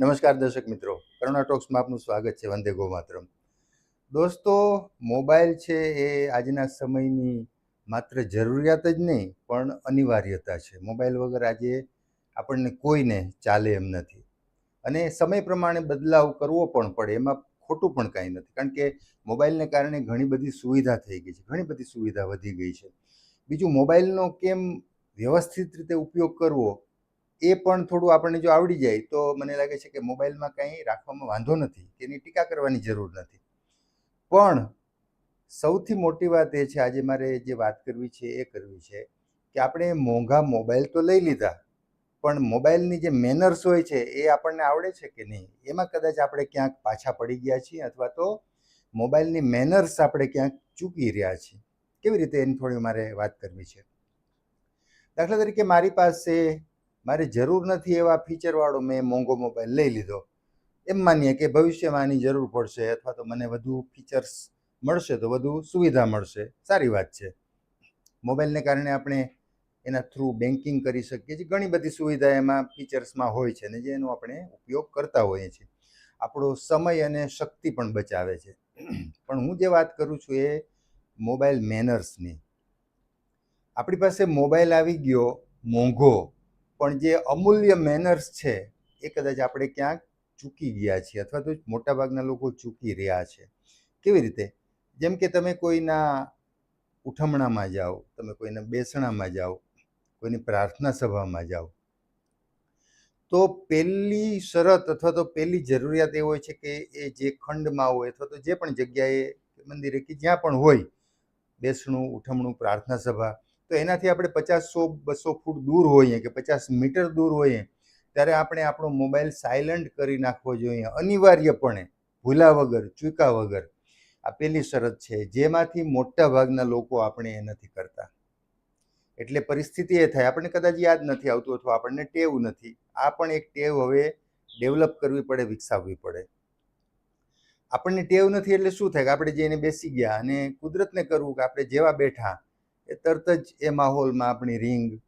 નમસ્કાર દર્શક મિત્રો. કરુણા ટોક્સમાં આપનું સ્વાગત છે. વંદે ગોમાત્રમ. દોસ્તો, મોબાઈલ છે એ આજના સમયની માત્ર જરૂરિયાત જ નહીં, પણ અનિવાર્યતા છે. મોબાઈલ વગર આજે આપણને કોઈને ચાલે એમ નથી. અને સમય પ્રમાણે બદલાવ કરવો પણ પડે, એમાં ખોટું પણ કાંઈ નથી. કારણ કે મોબાઈલને કારણે ઘણી બધી સુવિધા થઈ ગઈ છે. ઘણી બધી સુવિધા વધી ગઈ છે. બીજું, મોબાઈલનો કેમ વ્યવસ્થિત રીતે ઉપયોગ કરવો એ પણ થોડું આપણને જો આવડી જાય, તો મને લાગે છે કે મોબાઈલમાં કંઈ રાખવામાં વાંધો નથી, તેની ટીકા કરવાની જરૂર નથી. પણ સૌથી મોટી વાત એ છે, આજે મારે જે વાત કરવી છે એ કરવી છે કે આપણે મોંઘા મોબાઈલ તો લઈ લીધા, પણ મોબાઈલની જે મેનર્સ હોય છે એ આપણને આવડે છે કે નહીં? એમાં કદાચ આપણે ક્યાંક પાછા પડી ગયા છીએ અથવા તો મોબાઈલની મેનર્સ આપણે ક્યાંક ચૂકી રહ્યા છીએ. કેવી રીતે એની થોડી મારે વાત કરવી છે? દાખલા તરીકે મારી પાસે મારે જરૂર નથી એવા ફીચરવાળો મેં મોંઘો મોબાઈલ લઈ લીધો. એમ માનીએ કે ભવિષ્યમાં આની જરૂર પડશે અથવા તો મને વધુ ફીચર્સ મળશે તો વધુ સુવિધા મળશે. સારી વાત છે. મોબાઈલને કારણે આપણે એના થ્રુ બેન્કિંગ કરી શકીએ છીએ. ઘણી બધી સુવિધા એમાં ફીચર્સમાં હોય છે ને જેનો આપણે ઉપયોગ કરતા હોઈએ છીએ. આપણો સમય અને શક્તિ પણ બચાવે છે. પણ હું જે વાત કરું છું એ મોબાઈલ મેનર્સની આપણી પાસે મોબાઈલ આવી ગયો મોંઘો. પણ જે અમૂલ્ય મેનર્સ છે, એ કદાચ આપણે ક્યાંક ચૂકી ગયા છીએ અથવા તો મોટાભાગના લોકો ચૂકી રહ્યા છે. કેવી રીતે? જેમ કે તમે કોઈના ઉઠમણામાં જાઓ, તમે કોઈના બેસણામાં જાઓ, કોઈની પ્રાર્થના સભામાં જાઓ, તો પહેલી શરત અથવા તો પહેલી જરૂરિયાત એ હોય છે કે એ જે ખંડમાં હોય અથવા તો જે પણ જગ્યાએ મંદિરે કે જ્યાં પણ હોય, બેસણું, ઉઠમણું, પ્રાર્થના સભા તો એનાથી આપણે પચાસ સો, બસો ફૂટ દૂર હોઈએ કે પચાસ મીટર દૂર હોઈએ, ત્યારે આપણે આપણો મોબાઈલ સાયલન્ટ કરી નાખવો જોઈએ, અનિવાર્યપણે, ભૂલા વગર ચૂકા વગર. આ પહેલી શરત છે, જેમાંથી મોટા ભાગના લોકો આપણે એ નથી કરતા. એટલે પરિસ્થિતિ એ થાય, આપણને કદાચ યાદ નથી આવતું અથવા આપણને ટેવ નથી, આ પણ એક ટેવ હવે ડેવલપ કરવી પડે, વિકસાવવી પડે. આપણને ટેવ નથી એટલે શું થાય કે આપણે જઈને બેસી ગયા અને કુદરતને કરવું કે આપણે જેવા બેઠા એ તરત જ એ માહોલમાં આપણી રીંગ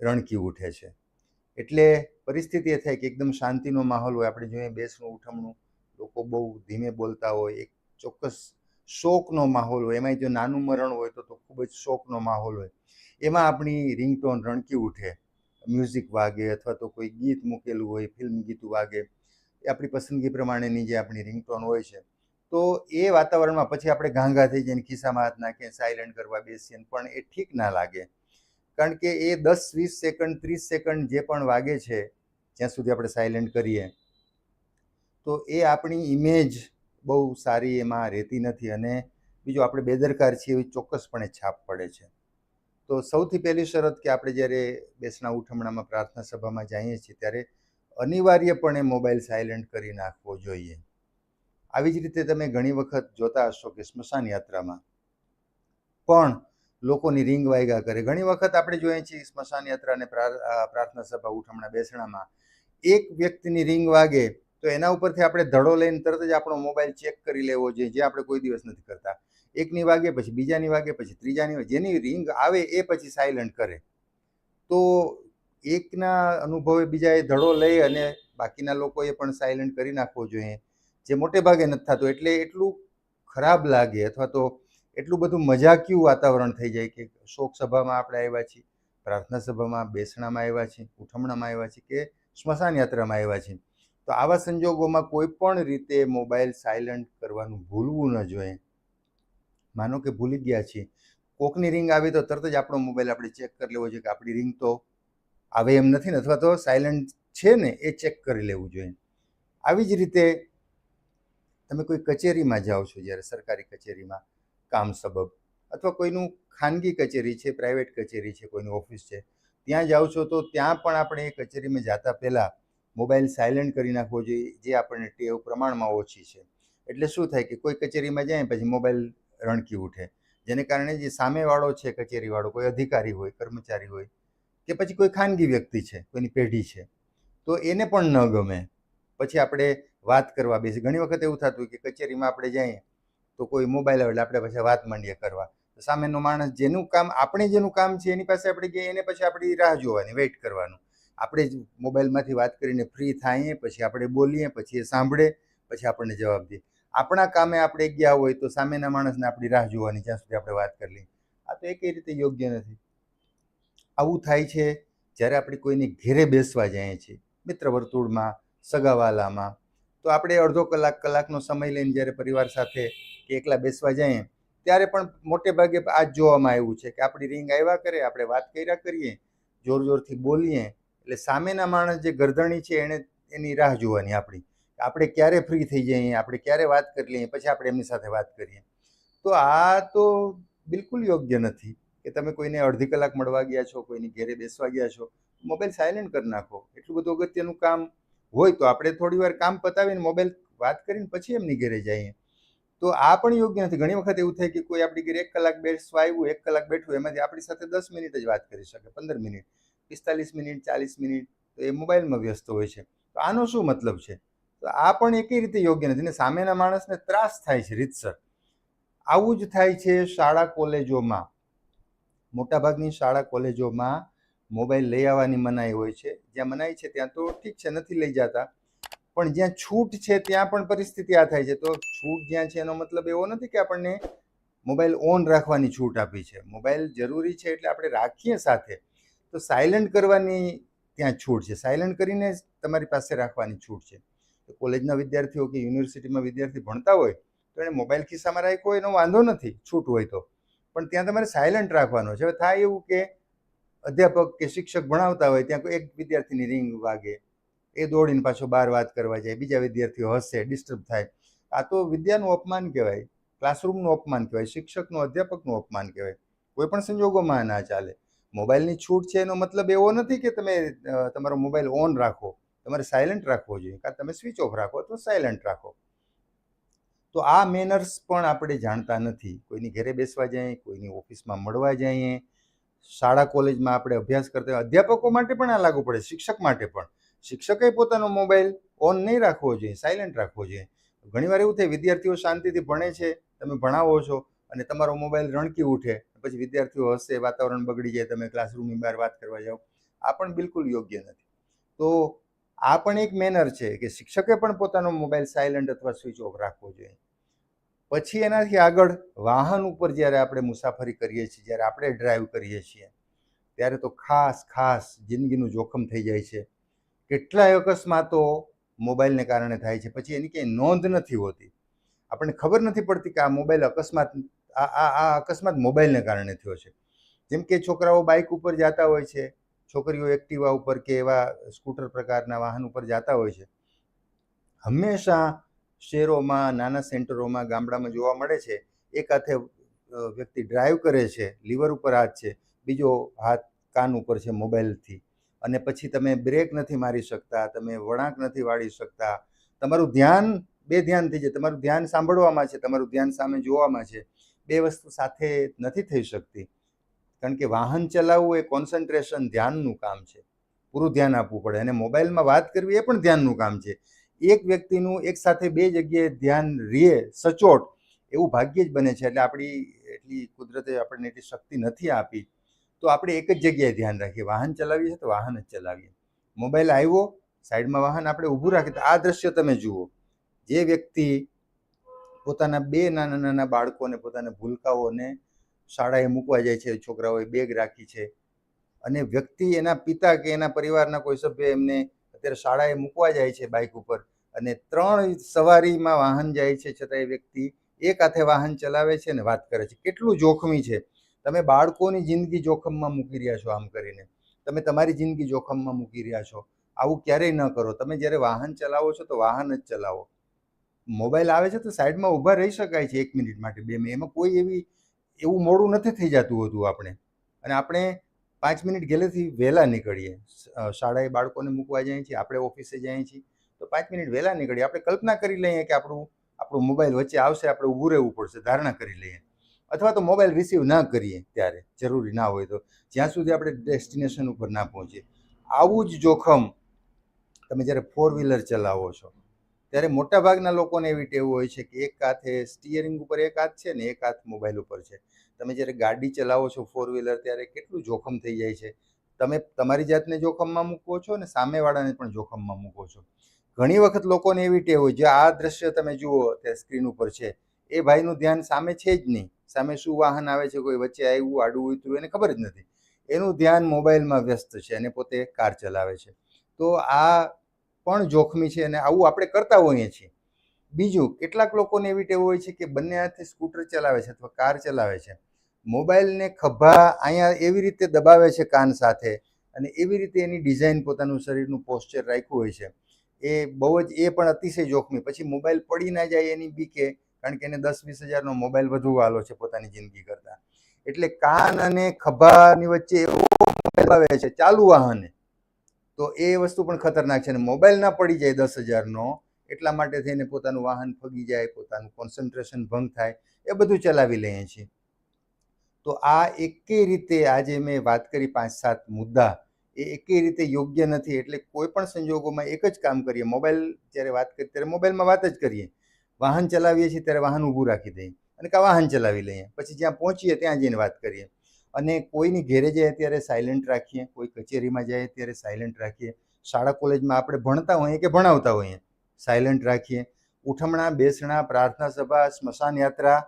રણકી ઉઠે છે. એટલે પરિસ્થિતિ એ થાય કે એકદમ શાંતિનો માહોલ હોય, આપણે જોઈએ બેસણું, ઉઠમણું, લોકો બહુ ધીમે બોલતા હોય, એક ચોક્કસ શોકનો માહોલ હોય. એમાંય જો નાનું મરણ હોય તો તો ખૂબ જ શોકનો માહોલ હોય. એમાં આપણી રિંગટોન રણકી ઉઠે. મ્યુઝિક વાગે અથવા તો કોઈ ગીત મૂકેલું હોય, ફિલ્મ ગીતું વાગે. એ આપણી પસંદગી પ્રમાણેની જે આપણી રિંગટોન હોય છે તો એ વાતાવરણમાં પછી આપણે ઘાંઘા થઈ જઈને ખિસ્સામાં હાથ નાખીએ સાયલન્ટ કરવા બેસીએ પણ એ ઠીક ના લાગે. કારણ કે એ દસ, વીસ સેકન્ડ ત્રીસ સેકન્ડ જે પણ વાગે છે, જ્યાં સુધી આપણે સાયલન્ટ કરીએ, તો એ આપણી ઇમેજ બહુ સારી એમાં રહેતી નથી અને બીજું આપણે બેદરકાર છીએ એવી ચોક્કસપણે છાપ પડે છે. તો સૌથી પહેલી શરત કે આપણે જ્યારે બેસણા ઉઠમણામાં પ્રાર્થના સભામાં જઈએ છીએ, ત્યારે અનિવાર્યપણે મોબાઈલ સાયલન્ટ કરી નાખવો જોઈએ. આવી જ રીતે તમે ઘણી વખત જોતા હશો કે સ્મશાન યાત્રામાં. પણ લોકોની રીંગ વાયગા કરે. ઘણી વખત આપણે જોઈએ છીએ સ્મશાન યાત્રા અને પ્રાર્થના સભા ઉઠમણા બેસણામાં એક વ્યક્તિની રીંગ વાગે તો એના ઉપરથી આપણે ધડો લઈને તરત જ આપણો મોબાઈલ ચેક કરી લેવો જોઈએ, જે આપણે કોઈ દિવસ નથી કરતા. એકની વાગે પછી બીજાની વાગે પછી ત્રીજાની વાગે. જેની રિંગ આવે એ પછી સાયલન્ટ કરે. તો એકના અનુભવે બીજાએ ધડો લઈ અને બાકીના લોકોએ પણ સાયલન્ટ કરી નાખવો જોઈએ. જે મોટે ભાગે નથી થતું, એટલે એટલું ખરાબ લાગે અથવા તો એટલું બધું મજાકિયું વાતાવરણ થઈ જાય કે શોક સભામાં આપણે આવ્યા છીએ, પ્રાર્થના સભામાં, બેસણામાં આવ્યા છીએ, ઉઠમણામાં આવ્યા છીએ કે સ્મશાન યાત્રામાં આવ્યા છીએ. તો આવા સંજોગોમાં કોઈ પણ રીતે મોબાઈલ સાયલન્ટ કરવાનું ભૂલવું ન જોઈએ. માનો કે ભૂલી ગયા છીએ. કોકની રિંગ આવે તો તરત જ આપણો મોબાઈલ આપણે ચેક કરી લેવો જોઈએ કે આપણી રિંગ તો આવે એમ નથી ને અથવા તો સાયલન્ટ છે ને એ ચેક કરી લેવું જોઈએ. આવી જ રીતે તમે કોઈ કચેરીમાં જાઓ છો જ્યારે સરકારી કચેરીમાં, કામ સબબ અથવા કોઈનું ખાનગી કચેરી છે, પ્રાઇવેટ કચેરી છે, કોઈની ઓફિસ છે, ત્યાં જાઓ છો તો ત્યાં પણ આપણે એ કચેરીમાં જતા પહેલાં મોબાઈલ સાયલન્ટ કરી નાખવો જોઈએ, જે આપણને ટેવ પ્રમાણમાં ઓછી છે. એટલે શું થાય કે કોઈ કચેરીમાં જાય પછી મોબાઈલ રણકી ઉઠે, જેને કારણે જે સામેવાળો છે, કચેરીવાળો, કોઈ અધિકારી હોય, કર્મચારી હોય કે પછી કોઈ ખાનગી વ્યક્તિ છે, કોઈની પેઢી છે, તો એને પણ ન ગમે. પછી આપણે વાત કરવા બેસી. ઘણી વખત એવું થતું હોય કે કચેરીમાં આપણે જઈએ તો કોઈ મોબાઈલ આવે એટલે આપણે પછી વાત માંડીએ કરવા. સામેનો માણસ જેનું કામ, આપણે જેનું કામ છે એની પાસે આપણે ગઈએ એને પછી આપણી રાહ જોવાની વેઇટ કરવાનું. આપણે જ મોબાઈલમાંથી વાત કરીને ફ્રી થાઈએ, પછી આપણે બોલીએ, પછી એ સાંભળે, પછી આપણને જવાબ દે. આપણા કામે આપણે ગયા હોય તો સામેના માણસને આપણી રાહ જોવાની જ્યાં સુધી આપણે વાત કરી લઈએ. આ તો એ કઈ રીતે યોગ્ય નથી. આવું થાય છે જ્યારે આપણે કોઈને ઘેરે બેસવા જઈએ છીએ. મિત્ર વર્તુળમાં, સગાવાલામાં તો આપણે અડધો કલાક કલાકનો સમય લઈને જ્યારે પરિવાર સાથે કે એકલા બેસવા જઈએ, ત્યારે પણ મોટે ભાગે આ જ જોવામાં આવ્યું છે કે આપણી રિંગ આવ્યા કરે, આપણે વાત કર્યા કરીએ, જોર જોરથી બોલીએ, એટલે સામેના માણસ જે ગરદણી છે એણે એની રાહ જોવાની આપણી. આપણે ક્યારે ફ્રી થઈ જઈએ, આપણે ક્યારે વાત કરી લઈએ, પછી આપણે એમની સાથે વાત કરીએ. તો આ તો બિલકુલ યોગ્ય નથી કે તમે કોઈને અડધી કલાક મળવા ગયા છો, કોઈની ઘેરે બેસવા ગયા છો, મોબાઈલ સાયલેન્ટ કરી નાખો. એટલું બધું અગત્યનું કામ હોય તો આપણે થોડી વાર કામ પતાવીને મોબાઈલ વાત કરીને પછી એમની ઘરે જઈએ. તો આ પણ યોગ્ય નથી. ઘણી વખત એવું થાય કે કોઈ આપણી ઘરે એક કલાક બેસવા આવ્યું, એક કલાક બેઠું, એમાંથી આપણી સાથે દસ મિનિટ જ વાત કરી શકે, પંદર મિનિટ, પિસ્તાલીસ મિનિટ, ચાલીસ મિનિટ, તો એ મોબાઈલમાં વ્યસ્ત હોય છે. તો આનો શું મતલબ છે? તો આ પણ એકે રીતે યોગ્ય નથી ને સામેના માણસને ત્રાસ થાય છે રીતસર. આવું જ થાય છે શાળા કોલેજોમાં. મોટાભાગની શાળા કોલેજોમાં મોબાઈલ લઈ આવવાની મનાઈ હોય છે. જ્યાં મનાઈ છે ત્યાં તો ઠીક છે, નથી લઈ જતા. પણ જ્યાં છૂટ છે ત્યાં પણ પરિસ્થિતિ આ થાય છે. તો છૂટ જ્યાં છે એનો મતલબ એવો નથી કે આપણને મોબાઈલ ઓન રાખવાની છૂટ આપી છે. મોબાઈલ જરૂરી છે એટલે આપણે રાખીએ સાથે. તો સાયલન્ટ કરવાની ત્યાં છૂટ છે. સાયલન્ટ કરીને જ તમારી પાસે રાખવાની છૂટ છે. તો કોલેજના વિદ્યાર્થીઓ કે યુનિવર્સિટીમાં વિદ્યાર્થી ભણતા હોય તો એણે મોબાઈલ ખિસ્સામાં રાખ્યો એનો વાંધો નથી. છૂટ હોય તો. પણ ત્યાં તમારે સાયલન્ટ રાખવાનો છે. હવે થાય એવું કે અધ્યાપક કે શિક્ષક ભણાવતા હોય ત્યાં કોઈ એક વિદ્યાર્થીની રિંગ વાગે, એ દોડીને પાછો બહાર વાત કરવા જાય, બીજા વિદ્યાર્થીઓ હસે ડિસ્ટર્બ થાય. આ તો વિદ્યાનું અપમાન કહેવાય ક્લાસરૂમનું અપમાન કહેવાય, શિક્ષકનું, અધ્યાપકનું અપમાન કહેવાય. કોઈ પણ સંજોગોમાં ના ચાલે. મોબાઈલની છૂટ છે એનો મતલબ એવો નથી કે તમે તમારો મોબાઈલ ઓન રાખો, તમારે સાયલન્ટ રાખવો જોઈએ. કાં તમે સ્વિચ ઓફ રાખો અથવા સાયલન્ટ રાખો. તો આ મેનર્સ પણ આપણે જાણતા નથી. કોઈની ઘરે બેસવા જઈએ કોઈની ઓફિસમાં મળવા જઈએ શાળા કોલેજમાં આપણે અભ્યાસ કરતા અધ્યાપકો માટે પણ આ લાગુ પડે, શિક્ષક માટે પણ. શિક્ષકે પોતાનો મોબાઈલ ઓન નહીં રાખવો જોઈએ, સાયલેન્ટ રાખવો જોઈએ. ઘણીવાર એવું થાય, વિદ્યાર્થીઓ શાંતિથી ભણે છે, તમે ભણાવો છો અને તમારો મોબાઈલ રણકી ઉઠે, પછી વિદ્યાર્થીઓ હશે વાતાવરણ બગડી જાય, તમે ક્લાસરૂમની બહાર વાત કરવા જાઓ. આ પણ બિલકુલ યોગ્ય નથી. તો આ પણ એક મેનર છે કે શિક્ષકે પણ પોતાનો મોબાઈલ સાયલન્ટ અથવા સ્વિચ ઓફ રાખવો જોઈએ. પછી એનાથી આગળ વાહન ઉપર જ્યારે આપણે મુસાફરી કરીએ છીએ, જ્યારે આપણે ડ્રાઈવ કરીએ છીએ, ત્યારે તો ખાસ ખાસ જિંદગીનું જોખમ થઈ જાય છે. કેટલાય અકસ્માતો મોબાઈલને કારણે થાય છે. પછી એની ક્યાંય નોંધ નથી હોતી. આપણને ખબર નથી પડતી કે આ મોબાઈલ અકસ્માત, આ આ અકસ્માત મોબાઈલને કારણે થયો છે. જેમ કે છોકરાઓ બાઇક ઉપર જતા હોય છે, છોકરીઓ એક્ટિવા ઉપર કે એવા સ્કૂટર પ્રકારના વાહન ઉપર જતા હોય છે. હંમેશા શહેરોમાં, નાના સેન્ટરોમાં, ગામડામાં જોવા મળે છે. એક હાથે વ્યક્તિ ડ્રાઈવ કરે છે, લીવર ઉપર હાથ છે, બીજો હાથ કાન ઉપર છે મોબાઈલથી. અને પછી તમે બ્રેક નથી મારી શકતા, તમે વળાંક નથી વાળી શકતા. તમારું ધ્યાન, બે ધ્યાન થઈ જાય. તમારું ધ્યાન સાંભળવામાં છે, તમારું ધ્યાન સામે જોવામાં છે. બે વસ્તુ સાથે નથી થઈ શકતી. કારણ કે વાહન ચલાવવું એ કોન્સન્ટ્રેશન, ધ્યાનનું કામ છે. પૂરું ધ્યાન આપવું પડે. અને મોબાઈલમાં વાત કરવી એ પણ ધ્યાનનું કામ છે. એક વ્યક્તિનું એક સાથે બે જગ્યાએ ધ્યાન રહે સચોટ, એવું ભાગ્યે જ બને છે. એટલે આપણી એટલી કુદરતે આપણને એટલી શક્તિ નથી આપી. તો આપણે એક જ જગ્યાએ ધ્યાન રાખીએ. વાહન ચલાવીએ છીએ તો વાહન જ ચલાવીએ. મોબાઈલ આવ્યો, સાઈડમાં વાહન આપણે ઊભું રાખીએ તો આ દ્રશ્ય તમે જુઓ. જે વ્યક્તિ પોતાના બે નાના નાના બાળકોને પોતાના ભૂલકાઓને શાળાએ મૂકવા જાય છે, છોકરાઓએ બેગ રાખી છે અને વ્યક્તિ એના પિતા કે એના પરિવારના કોઈ સભ્ય એમને અત્યારે શાળાએ મૂકવા જાય છે બાઇક ઉપર અને ત્રણ સવારીમાં વાહન જાય છે છતાં એ વ્યક્તિ એક હાથે વાહન ચલાવે છે અને વાત કરે છે. કેટલું જોખમી છે. તમે બાળકોની જિંદગી જોખમમાં મૂકી રહ્યા છો આમ કરીને. તમે તમારી જિંદગી જોખમમાં મૂકી રહ્યા છો. આવું ક્યારેય ન કરો. તમે જ્યારે વાહન ચલાવો છો તો વાહન જ ચલાવો. મોબાઈલ આવે છે તો સાઈડમાં ઊભા રહી શકાય છે એક મિનિટ માટે. બે મિનિટ. એમાં કોઈ એવી એવું મોડું નથી થઈ જતું હોતું આપણે. અને આપણે પાંચ મિનિટ ગેલેથી વહેલા નીકળીએ. શાળાએ બાળકોને મૂકવા જઈએ છીએ, આપણે ઓફિસે જઈએ છીએ. તો પાંચ મિનિટ વહેલા નીકળીએ. આપણે કલ્પના કરી લઈએ કે આપણું આપણું મોબાઈલ વચ્ચે આવશે, આપણે ઊભું રહેવું પડશે, ધારણા કરી લઈએ. અથવા તો મોબાઈલ રિસીવ ના કરીએ ત્યારે, જરૂરી ના હોય તો. જ્યાં સુધી આપણે ડેસ્ટિનેશન ઉપર ના પહોંચીએ. આવું જ જોખમ તમે જ્યારે ફોર વ્હીલર ચલાવો છો ત્યારે મોટાભાગના લોકોને એવી ટેવ હોય છે કે એક હાથે સ્ટિયરિંગ ઉપર એક હાથ છે ને એક હાથ મોબાઈલ ઉપર છે. તમે જ્યારે ગાડી ચલાવો છો ફોર વ્હીલર ત્યારે કેટલું જોખમ થઈ જાય છે? તમે તમારી જાતને જોખમમાં મૂકો છો અને સામેવાળાને પણ જોખમમાં મૂકો છો? ઘણી વખત લોકોને એવી ટેવ હોય, જે આ દ્રશ્ય તમે જુઓ તે સ્ક્રીન ઉપર છે. એ ભાઈનું ધ્યાન સામે છે જ નહીં. સામે શું વાહન આવે છે, કોઈ વચ્ચે આવ્યું, આડું ઉતર્યું, એને ખબર જ નથી. એનું ધ્યાન મોબાઈલમાં વ્યસ્ત છે અને પોતે કાર ચલાવે છે. તો આ પણ જોખમી છે અને આવું આપણે કરતા હોઈએ છીએ. બીજું, કેટલાક લોકોને એવી ટેવ હોય છે કે બંને હાથે સ્કૂટર ચલાવે છે અથવા કાર ચલાવે છે. મોબાઈલને ખભા અહીંયા એવી રીતે દબાવે છે કાન સાથે અને એવી રીતે એની ડિઝાઇન પોતાનું શરીરનું પોસ્ચર રાખ્યું હોય છે. એ બહુ જ, એ પણ અતિશય જોખમી. પછી મોબાઈલ પડી ના જાય એની બીકે, કારણ કે એને દસ વીસ હજારનો મોબાઈલ વધુ વાલો છે પોતાની જિંદગી કરતાં. એટલે કાન અને ખભાની વચ્ચે એવો મોબાઈલ આવે છે, ચાલુ વાહને. તો એ વસ્તુ પણ ખતરનાક છે અને મોબાઈલ ના પડી જાય દસ હજારનો, એટલા માટે થઈને પોતાનું વાહન ફગી જાય, પોતાનું કોન્સન્ટ્રેશન ભંગ થાય, એ બધું ચલાવી લઈએ છીએ. તો આ એકે રીતે આજે મેં વાત કરી પાંચ સાત મુદ્દા, એ એકે રીતે યોગ્ય નથી. એટલે કોઈ પણ સંજોગોમાં એક જ કામ કરીએ. મોબાઈલ જ્યારે વાત કરીએ, ત્યારે મોબાઈલમાં વાત જ કરીએ. વાહન ચલાવીએ છીએ ત્યારે વાહન ઊભું રાખી દઈએ અને કાં વાહન ચલાવી લઈએ. પછી જ્યાં પહોંચીએ ત્યાં જઈને વાત કરીએ. અને કોઈની ઘેરે જાય ત્યારે સાયલેન્ટ રાખીએ, કોઈ કચેરીમાં જાય ત્યારે સાયલેન્ટ રાખીએ. શાળા કોલેજમાં આપણે ભણતા હોઈએ કે ભણાવતા હોઈએ સાયલેન્ટ રાખીએ. ઉઠમણા, બેસણા, પ્રાર્થના સભા, સ્મશાન યાત્રા,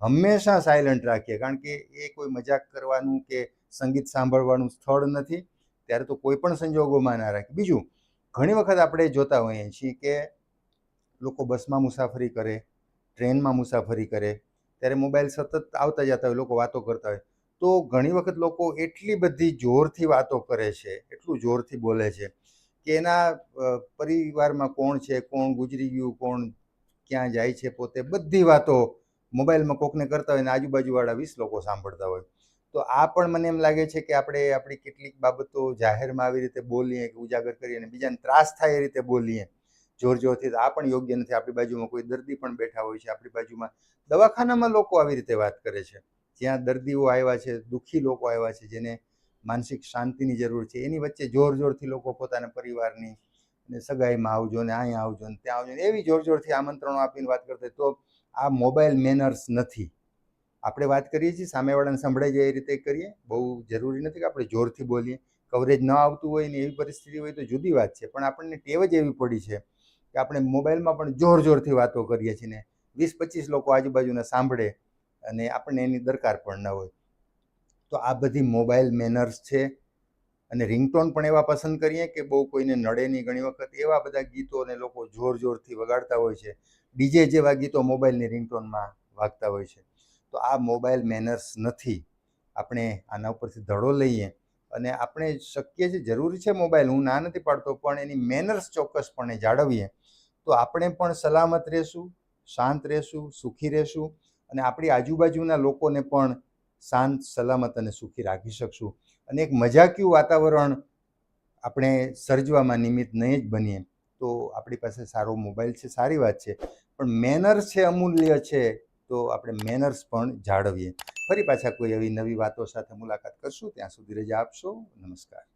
હંમેશા સાયલન્ટ રાખીએ. કારણ કે એ કોઈ મજાક કરવાનું કે સંગીત સાંભળવાનું સ્થળ નથી. ત્યારે તો કોઈ પણ સંજોગોમાં ના રાખે. બીજું, ઘણી વખત આપણે જોતા હોઈએ છીએ કે લોકો બસમાં મુસાફરી કરે, ટ્રેનમાં મુસાફરી કરે. ત્યારે મોબાઈલ સતત આવતા જતા હોય, લોકો વાતો કરતા હોય. તો ઘણી વખત લોકો એટલી બધી જોરથી વાતો કરે છે, એટલું જોરથી બોલે છે કે એના પરિવારમાં કોણ છે, કોણ ગુજરી ગયું, કોણ ક્યાં જાય છે પોતે, બધી વાતો મોબાઈલમાં કોકને કરતા હોય ને આજુબાજુવાળા વીસ લોકો સાંભળતા હોય. તો આ પણ મને એમ લાગે છે કે આપણે આપણી કેટલીક બાબતો જાહેરમાં આવી રીતે બોલીએ કે ઉજાગર કરીએ અને બીજાને ત્રાસ થાય એ રીતે બોલીએ જોર જોરથી આ પણ યોગ્ય નથી. આપણી બાજુમાં કોઈ દર્દી પણ બેઠા હોય છે, આપણી બાજુમાં દવાખાનામાં લોકો આવી રીતે વાત કરે છે. જ્યાં દર્દીઓ આવ્યા છે, દુઃખી લોકો આવ્યા છે, જેને માનસિક શાંતિની જરૂર છે. એની વચ્ચે જોર જોરથી લોકો પોતાના પરિવારની ને સગાઈમાં આવજો ને અહીંયા આવજો ને ત્યાં આવજો ને એવી જોર જોરથી આમંત્રણો આપીને વાત કરતા તો આ મોબાઈલ મેનર્સ નથી. આપણે વાત કરીએ છીએ, સામેવાળાને સંભળાઈ જાય એ રીતે કરીએ. બહુ જરૂરી નથી કે આપણે જોરથી બોલીએ. કવરેજ ન આવતું હોય ને એવી પરિસ્થિતિ હોય તો જુદી વાત છે. પણ આપણને ટેવ જ એવી પડી છે કે આપણે મોબાઈલમાં પણ જોર જોરથી વાતો કરીએ છીએ ને વીસ પચીસ લોકો આજુબાજુને સાંભળે અને આપણને એની દરકાર પણ ન હોય. તો આ બધી મોબાઈલ મેનર્સ છે. અને રિંગટોન પણ એવા પસંદ કરીએ કે બહુ કોઈને નડે નહીં ઘણી વખત. એવા બધા ગીતોને લોકો જોર જોરથી વગાડતા હોય છે. ડીજે જેવા ગીતો મોબાઈલની રિંગટોનમાં વાગતા હોય છે. તો આ મોબાઈલ મેનર્સ નથી. આપણે આના ઉપરથી ધડો લઈએ. અને આપણે શક્ય છે, જરૂરી છે મોબાઈલ. હું ના નથી પાડતો, પણ એની મેનર્સ ચોક્કસપણે જાળવીએ. તો આપણે પણ સલામત રહેશું, શાંત રહેશું, સુખી રહેશું. અને આપણી આજુબાજુના લોકોને પણ શાંત, સલામત અને સુખી રાખી શકશું. અને એક મજાકિયું વાતાવરણ આપણે સર્જવામાં નિમિત્ત નહીં જ બનીએ. તો આપણી પાસે સારો મોબાઈલ છે, સારી વાત છે. પણ મેનર્સ છે અમૂલ્ય છે, તો આપણે મેનર્સ પણ જાળવીએ. ફરી પાછા કોઈ એવી નવી વાતો સાથે મુલાકાત કરશું. ત્યાં સુધી રજા આપશો. નમસ્કાર.